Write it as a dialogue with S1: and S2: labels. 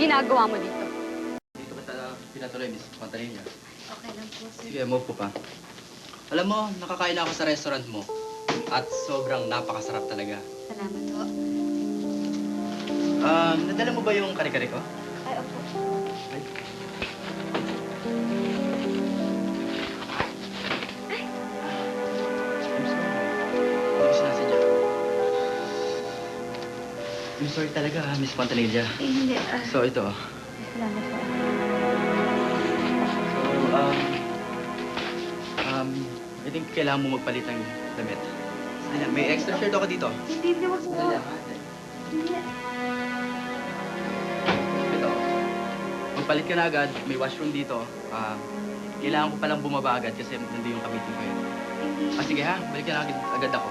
S1: ginagawa mo dito?
S2: Dito kita pinatuloy, Miss Pantalina.
S1: Okay lang po, sir.
S2: Sige, move po pa. Alam mo, nakakain ako sa restaurant mo. At sobrang napakasarap talaga.
S1: Salamat po.
S2: Um, nadala mo ba yung kare-kare ko?
S1: Ay, opo.
S2: Ay. I'm sorry talaga, ha, Miss Pantanilla.
S1: Eh, hindi. ah,
S2: So, ito.
S1: salamat po.
S2: So, um, um, I think kailangan mo magpalit ng damit. Lang, may extra shirt ako dito.
S1: Hindi, hindi, wag po. Hindi.
S2: Ito. Magpalit ka na agad. May washroom dito. Ah, kailangan ko palang bumaba agad kasi nandun yung kamiting ko yun.
S1: Hindi.
S2: Ah, sige ha. Balik ka na agad, agad ako.